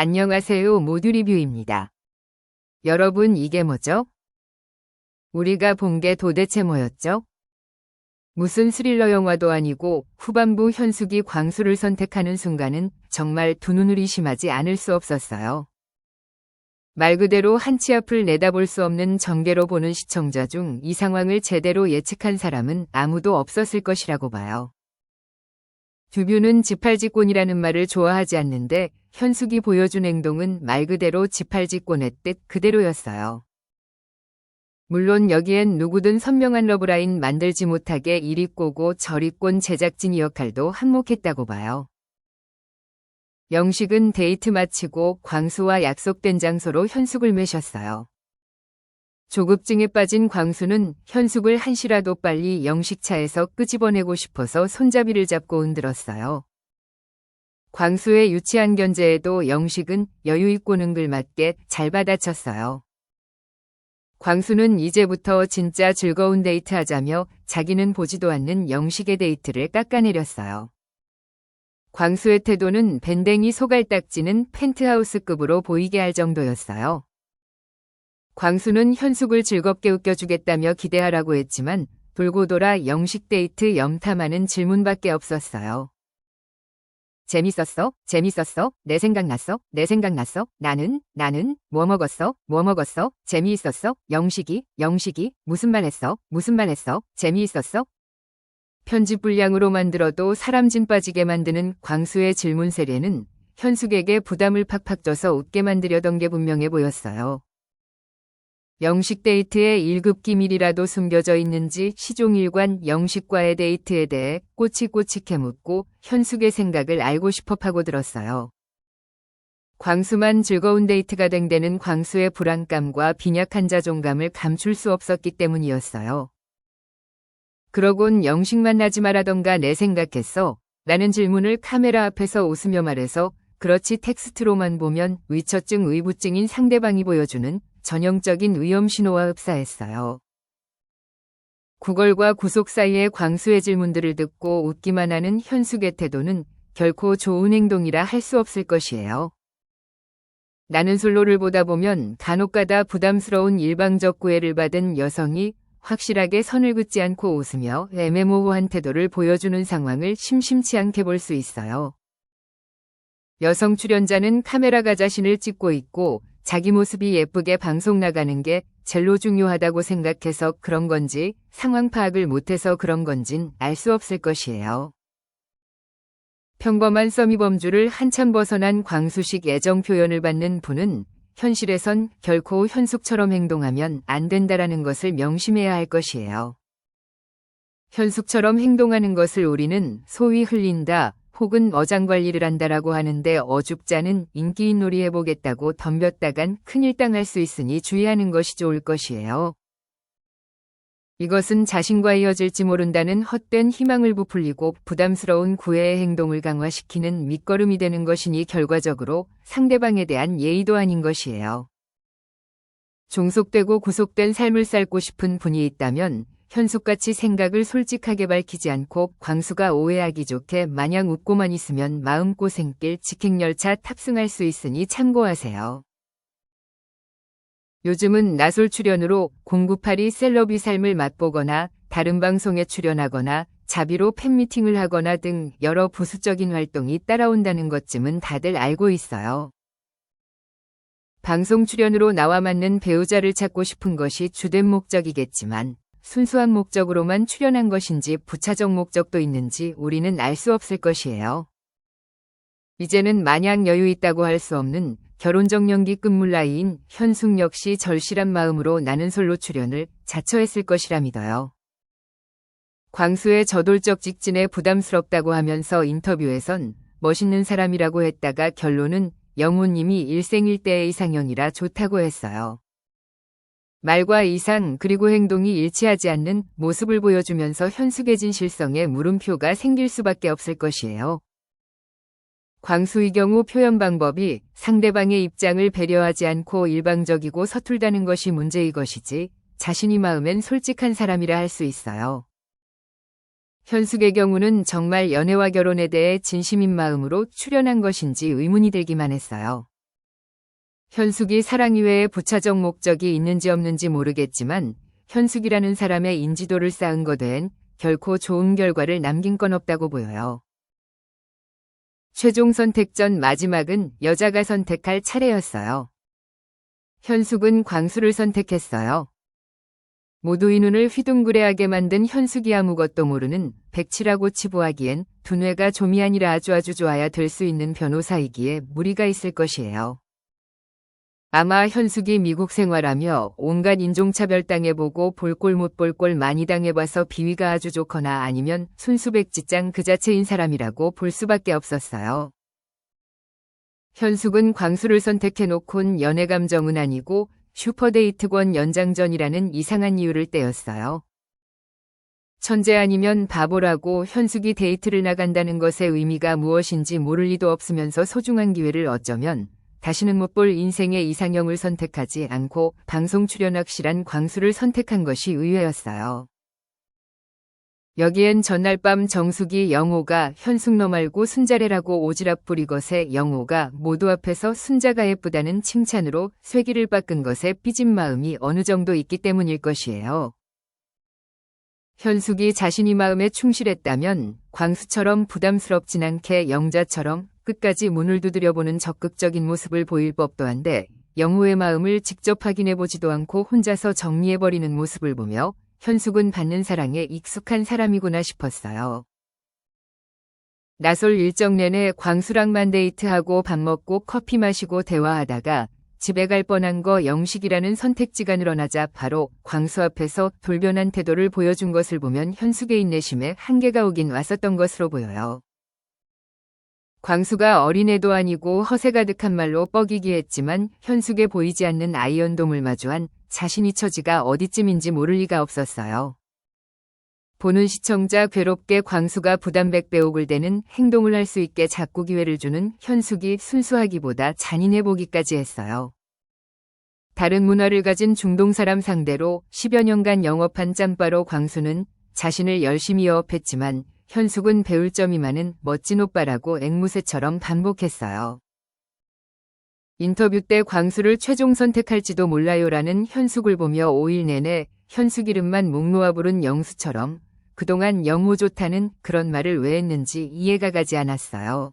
안녕하세요 모두 리뷰입니다. 여러분 이게 뭐죠? 우리가 본 게 도대체 뭐였죠? 무슨 스릴러 영화도 아니고 후반부 현숙이 광수를 선택하는 순간은 정말 두 눈을 의심하지 않을 수 없었어요. 말 그대로 한 치 앞을 내다볼 수 없는 전개로 보는 시청자 중 이 상황을 제대로 예측한 사람은 아무도 없었을 것이라고 봐요. 듀뷰는 지팔직권이라는 말을 좋아하지 않는데 현숙이 보여준 행동은 말 그대로 지팔직권의 뜻 그대로였어요. 물론 여기엔 누구든 선명한 러브라인 만들지 못하게 이리 꼬고 저리 꼰 제작진의 역할도 한몫했다고 봐요. 영식은 데이트 마치고 광수와 약속된 장소로 현숙을 매셨어요. 조급증에 빠진 광수는 현숙을 한시라도 빨리 영식차에서 끄집어내고 싶어서 손잡이를 잡고 흔들었어요. 광수의 유치한 견제에도 영식은 여유있고 능글맞게 잘 받아쳤어요. 광수는 이제부터 진짜 즐거운 데이트 하자며 자기는 보지도 않는 영식의 데이트를 깎아내렸어요. 광수의 태도는 밴댕이 소갈딱지는 펜트하우스급으로 보이게 할 정도였어요. 광수는 현숙을 즐겁게 웃겨주겠다며 기대하라고 했지만 돌고 돌아 영식 데이트 염탐하는 질문밖에 없었어요. 재밌었어? 재밌었어? 내 생각났어? 내 생각났어? 나는? 나는? 뭐 먹었어? 뭐 먹었어? 재미있었어? 영식이? 영식이? 무슨 말 했어? 무슨 말 했어? 재미있었어? 편집 분량으로 만들어도 사람 진 빠지게 만드는 광수의 질문 세례는 현숙에게 부담을 팍팍 줘서 웃게 만들려던 게 분명해 보였어요. 영식 데이트에 1급 기밀이라도 숨겨져 있는지 시종일관 영식과의 데이트에 대해 꼬치꼬치 묻고 현숙의 생각을 알고 싶어 파고들었어요. 광수만 즐거운 데이트가 된 데는 광수의 불안감과 빈약한 자존감을 감출 수 없었기 때문이었어요. 그러곤 영식 만나지 말라던가 내 생각했어. 라는 질문을 카메라 앞에서 웃으며 말해서 그렇지 텍스트로만 보면 위처증 의부증인 상대방이 보여주는 전형적인 위험 신호와 흡사했어요. 구걸과 구속 사이의 광수의 질문들을 듣고 웃기만 하는 현숙의 태도는 결코 좋은 행동이라 할 수 없을 것이에요. 나는 솔로를 보다 보면 간혹가다 부담스러운 일방적 구애를 받은 여성이 확실하게 선을 긋지 않고 웃으며 애매모호한 태도를 보여주는 상황을 심심치 않게 볼 수 있어요. 여성 출연자는 카메라가 자신을 찍고 있고 자기 모습이 예쁘게 방송 나가는 게 젤로 중요하다고 생각해서 그런 건지 상황 파악을 못해서 그런 건진 알 수 없을 것이에요. 평범한 써미 범주를 한참 벗어난 광수식 애정 표현을 받는 분은 현실에선 결코 현숙처럼 행동하면 안 된다라는 것을 명심해야 할 것이에요. 현숙처럼 행동하는 것을 우리는 소위 흘린다 혹은 어장관리를 한다라고 하는데 어줍자는 인기인 놀이 해보겠다고 덤볐다간 큰일 당할 수 있으니 주의하는 것이 좋을 것이에요. 이것은 자신과 이어질지 모른다는 헛된 희망을 부풀리고 부담스러운 구애의 행동을 강화시키는 밑거름이 되는 것이니 결과적으로 상대방에 대한 예의도 아닌 것이에요. 종속되고 구속된 삶을 살고 싶은 분이 있다면 현숙같이 생각을 솔직하게 밝히지 않고 광수가 오해하기 좋게 마냥 웃고만 있으면 마음고생길 직행열차 탑승할 수 있으니 참고하세요. 요즘은 나솔 출연으로 098이 셀럽이 삶을 맛보거나 다른 방송에 출연하거나 자비로 팬미팅을 하거나 등 여러 부수적인 활동이 따라온다는 것쯤은 다들 알고 있어요. 방송 출연으로 나와 맞는 배우자를 찾고 싶은 것이 주된 목적이겠지만 순수한 목적으로만 출연한 것인지 부차적 목적도 있는지 우리는 알 수 없을 것이에요. 이제는 마냥 여유 있다고 할 수 없는 결혼정년기 끝물 나이인 현숙 역시 절실한 마음으로 나는 솔로 출연을 자처했을 것이라 믿어요. 광수의 저돌적 직진에 부담스럽다고 하면서 인터뷰에선 멋있는 사람이라고 했다가 결론은 영호님이 일생일대의 이상형이라 좋다고 했어요. 말과 이상 그리고 행동이 일치하지 않는 모습을 보여주면서 현숙해진 실성에 물음표가 생길 수밖에 없을 것이에요. 광수의 경우 표현 방법이 상대방의 입장을 배려하지 않고 일방적이고 서툴다는 것이 문제의 것이지 자신이 마음엔 솔직한 사람이라 할 수 있어요. 현숙의 경우는 정말 연애와 결혼에 대해 진심인 마음으로 출연한 것인지 의문이 들기만 했어요. 현숙이 사랑 이외에 부차적 목적이 있는지 없는지 모르겠지만 현숙이라는 사람의 인지도를 쌓은 거된 결코 좋은 결과를 남긴 건 없다고 보여요. 최종 선택 전 마지막은 여자가 선택할 차례였어요. 현숙은 광수를 선택했어요. 모두의 눈을 휘둥그레하게 만든 현숙이 아무것도 모르는 백치라고 치부하기엔 두뇌가 아니라 아주 아주 좋아야 될 수 있는 변호사이기에 무리가 있을 것이에요. 아마 현숙이 미국 생활하며 온갖 인종차별 당해보고 볼꼴 못 볼 꼴 많이 당해봐서 비위가 아주 좋거나 아니면 순수백지장 그 자체인 사람이라고 볼 수밖에 없었어요. 현숙은 광수를 선택해놓곤 연애 감정은 아니고 슈퍼데이트권 연장전이라는 이상한 이유를 떼었어요. 천재 아니면 바보라고 현숙이 데이트를 나간다는 것의 의미가 무엇인지 모를 리도 없으면서 소중한 기회를 어쩌면 다시는 못 볼 인생의 이상형을 선택하지 않고 방송 출연 확실한 광수를 선택한 것이 의외였어요. 여기엔 전날 밤 정숙이 영호가 현숙 너 말고 순자래라고 오지랖 부리 것에 영호가 모두 앞에서 순자가 예쁘다는 칭찬으로 쇠기를 빻은 것에 삐진 마음이 어느 정도 있기 때문일 것이에요. 현숙이 자신이 마음에 충실했다면 광수처럼 부담스럽진 않게 영자처럼 끝까지 문을 두드려보는 적극적인 모습을 보일 법도 한데 영호의 마음을 직접 확인해보지도 않고 혼자서 정리해버리는 모습을 보며 현숙은 받는 사랑에 익숙한 사람이구나 싶었어요. 나솔 일정 내내 광수랑만 데이트하고 밥 먹고 커피 마시고 대화하다가 집에 갈 뻔한 거 영식이라는 선택지가 늘어나자 바로 광수 앞에서 돌변한 태도를 보여준 것을 보면 현숙의 인내심에 한계가 오긴 왔었던 것으로 보여요. 광수가 어린애도 아니고 허세 가득한 말로 뻐기기 했지만 현숙에 보이지 않는 아이언돔을 마주한 자신이 처지가 어디쯤인지 모를 리가 없었어요. 보는 시청자 괴롭게 광수가 부담 100배 옥을 대는 행동을 할 수 있게 자꾸 기회를 주는 현숙이 순수하기보다 잔인해 보기까지 했어요. 다른 문화를 가진 중동 사람 상대로 10여 년간 영업한 짬바로 광수는 자신을 열심히 영업했지만 현숙은 배울 점이 많은 멋진 오빠라고 앵무새처럼 반복했어요. 인터뷰 때 광수를 최종 선택할지도 몰라요라는 현숙을 보며 5일 내내 현숙 이름만 목 놓아 부른 영수처럼 그동안 영호 좋다는 그런 말을 왜 했는지 이해가 가지 않았어요.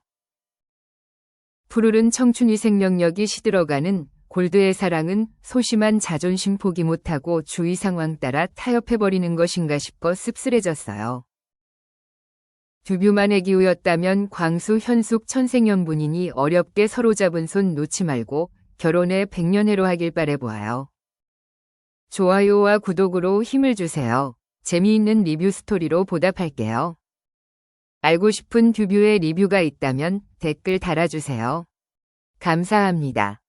푸르른 청춘이 생명력이 시들어가는 골드의 사랑은 소심한 자존심 포기 못하고 주위 상황 따라 타협해버리는 것인가 싶어 씁쓸해졌어요. 듀뷰만의 기우였다면 광수 현숙 천생연분이니 어렵게 서로 잡은 손 놓지 말고 결혼에 백년해로 하길 바래보아요. 좋아요와 구독으로 힘을 주세요. 재미있는 리뷰 스토리로 보답할게요. 알고 싶은 듀뷰의 리뷰가 있다면 댓글 달아주세요. 감사합니다.